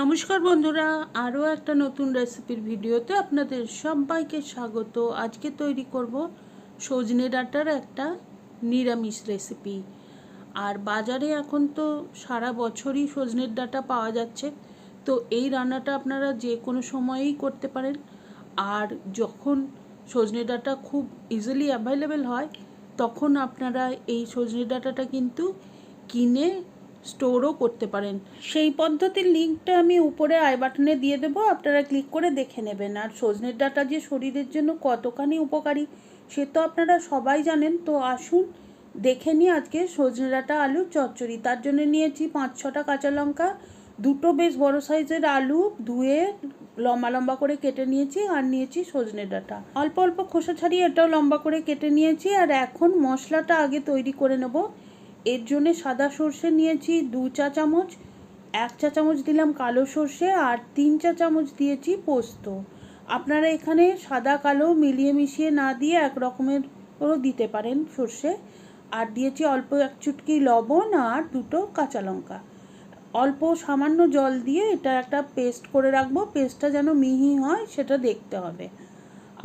নমস্কার বন্ধুরা, আরও একটা নতুন রেসিপির ভিডিওতে আপনাদের সবাইকে স্বাগত। আজকে তৈরি করব সজনে ডাঁটার একটা নিরামিষ রেসিপি। আর বাজারে এখন তো সারা বছরই সজনের ডাঁটা পাওয়া যাচ্ছে, তো এই রান্নাটা আপনারা যে কোনো সময়েই করতে পারেন। আর যখন সজনে ডাঁটা খুব ইজিলি অ্যাভেলেবেল হয়, তখন আপনারা এই সজনে ডাঁটাটা কিন্তু কিনে স্টোরও করতে পারেন। সেই পদ্ধতির লিঙ্কটা আমি উপরে আই বাটনে দিয়ে দেবো, আপনারা ক্লিক করে দেখে নেবেন। আর সজনের ডাঁটা যে শরীরের জন্য কতখানি উপকারী, সে তো আপনারা সবাই জানেন। তো আসুন, দেখে নিই আজকে সজনে ডাঁটা আলু চচ্চড়ি। তার জন্য নিয়েছি পাঁচ ছটা কাঁচা লঙ্কা, দুটো বেশ বড় সাইজের আলু, ধুয়ে লম্বা লম্বা করে কেটে নিয়েছি আর নিয়েছি সজনে ডাঁটা। অল্প অল্প খোসা ছাড়িয়ে এটাও লম্বা করে কেটে নিয়েছি। আর এখন মশলাটা আগে তৈরি করে নেব। এর জন্য সাদা সর্ষে নিয়েছি দু চা চামচ, এক চা চামচ দিলাম কালো সর্ষে আর তিন চা চামচ দিয়েছি পোস্ত। আপনারা এখানে সাদা, কালো মিলিয়ে মিশিয়ে না দিয়ে এক রকমেরও দিতে পারেন সর্ষে। আর দিয়েছি অল্প এক চুটকি লবণ আর দুটো কাঁচা লঙ্কা। অল্প সামান্য জল দিয়ে এটা একটা পেস্ট করে রাখব, পেস্টটা যেন মিহি হয় সেটা দেখতে হবে।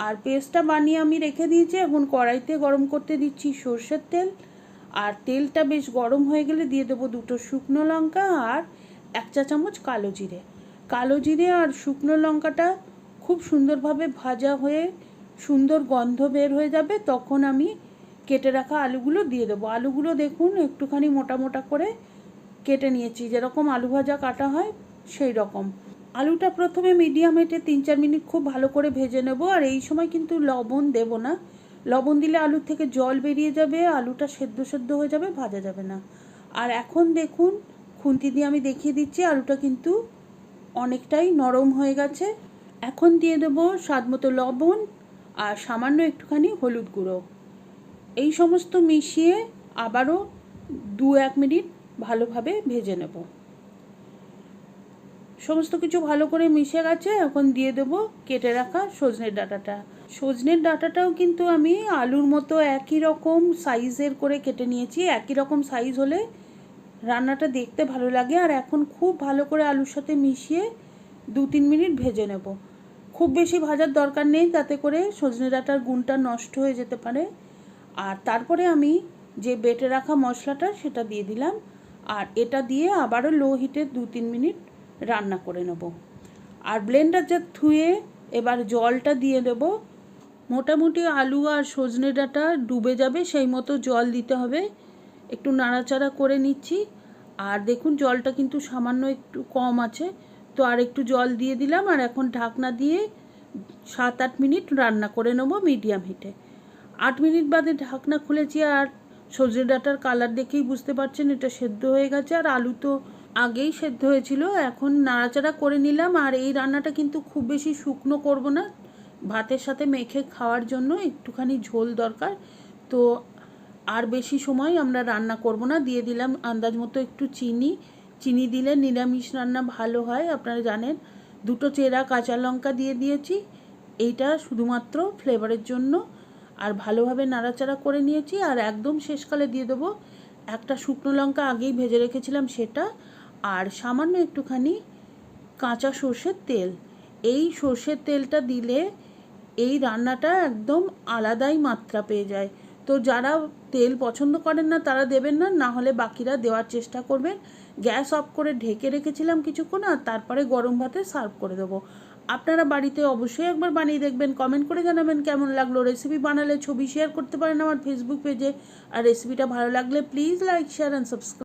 আর পেস্টটা বানিয়ে আমি রেখে দিয়েছি, এখন কড়াইতে গরম করতে দিচ্ছি সর্ষের তেল। আর তেলটা বেশ গরম হয়ে গেলে দিয়ে দেবো দুটো শুকনো লঙ্কা আর এক চা চামচ কালো জিরে। কালো জিরে আর শুকনো লঙ্কাটা খুব সুন্দরভাবে ভাজা হয়ে সুন্দর গন্ধ বের হয়ে যাবে, তখন আমি কেটে রাখা আলুগুলো দিয়ে দেবো। আলুগুলো দেখুন একটুখানি মোটা মোটা করে কেটে নিয়েছি, যেরকম আলু ভাজা কাটা হয় সেই রকম। আলুটা প্রথমে মিডিয়াম হিটে তিন চার মিনিট খুব ভালো করে ভেজে নেব, আর এই সময় কিন্তু লবণ দেব না। লবণ দিলে আলুর থেকে জল বেরিয়ে যাবে, আলুটা সেদ্ধ সেদ্ধ হয়ে যাবে, ভাজা যাবে না। আর এখন দেখুন, খুন্তি দিয়ে আমি দেখিয়ে দিচ্ছি, আলুটা কিন্তু অনেকটাই নরম হয়ে গেছে। এখন দিয়ে দেবো স্বাদ মতো লবণ আর সামান্য একটুখানি হলুদ গুঁড়ো। এই সমস্ত মিশিয়ে আবারও দু এক মিনিট ভালোভাবে ভেজে নেব। সমস্ত কিছু ভালো করে মিশে গেছে, এখন দিয়ে দেবো কেটে রাখা সজনের ডাঁটাটা। সজনের ডাঁটাটাও কিন্তু আমি আলুর মতো একই রকম সাইজের করে কেটে নিয়েছি, একই রকম সাইজ হলে রান্নাটা দেখতে ভালো লাগে। আর এখন খুব ভালো করে আলুর সাথে মিশিয়ে দু তিন মিনিট ভেজে নেব। খুব বেশি ভাজার দরকার নেই তাতে করে সজনে ডাঁটার গুণটা নষ্ট হয়ে যেতে পারে। আর তারপরে আমি যে বেটে রাখা মশলাটা, সেটা দিয়ে দিলাম। আর এটা দিয়ে আবারও লো হিটে দু তিন মিনিট রান্না করে নেব। আর ব্লেন্ডার যা ধুয়ে এবার জলটা দিয়ে দেব। মোটামুটি আলু আর সজনে ডাঁটা ডুবে যাবে, সেই মতো জল দিতে হবে। একটু নাড়াচাড়া করে নিচ্ছি। আর দেখুন, জলটা কিন্তু সামান্য একটু কম আছে। তো আর একটু জল দিয়ে দিলাম, আর এখন ঢাকনা দিয়ে সাত আট মিনিট রান্না করে নেব মিডিয়াম হিটে আট মিনিট বাদে ঢাকনা খুলেছি, আর সজনে ডাঁটার কালার দেখেই বুঝতে পারছেন, এটা সেদ্ধ হয়ে গেছে। আর আলু তো আগেই সেদ্ধ হয়েছিল, এখন নাড়াচাড়া করে নিলাম আর এই রান্নাটা কিন্তু খুব বেশি শুকনো করব না। ভাতের সাথে মেখে খাওয়ার জন্য একটুখানি ঝোল দরকার। তো আর বেশি সময় আমরা রান্না করব না। দিয়ে দিলাম আন্দাজ মতো একটু চিনি। চিনি দিলে নিরামিষ রান্না ভালো হয়, আপনারা জানেন। দুটো চেরা কাঁচা লঙ্কা দিয়ে দিয়েছি। এইটা শুধুমাত্র ফ্লেভারের জন্য। আর ভালোভাবে নাড়াচাড়া করে নিয়েছি আর একদম শেষকালে দিয়ে দেবো। একটা শুকনো লঙ্কা আগেই ভেজে রেখেছিলাম সেটা। আর সামান্য একটুখানি কাঁচা সর্ষের তেল। এই সর্ষের তেলটা দিলে এই রান্নাটা একদম আলাদাই মাত্রা পেয়ে যায়। তো যারা তেল পছন্দ করেন না, তারা দেবেন না না হলে বাকিরা দেওয়ার চেষ্টা করবেন। গ্যাস অফ করে ঢেকে রেখেছিলাম কিছুক্ষণ আর তারপরে গরম ভাতে সার্ভ করে দেবো। আপনারা বাড়িতে অবশ্যই একবার বানিয়ে দেখবেন কমেন্ট করে জানাবেন কেমন লাগল। রেসিপি বানালে ছবি শেয়ার করতে পারেন আমার ফেসবুক পেজে আর রেসিপিটা ভালো লাগলে please like share and subscribe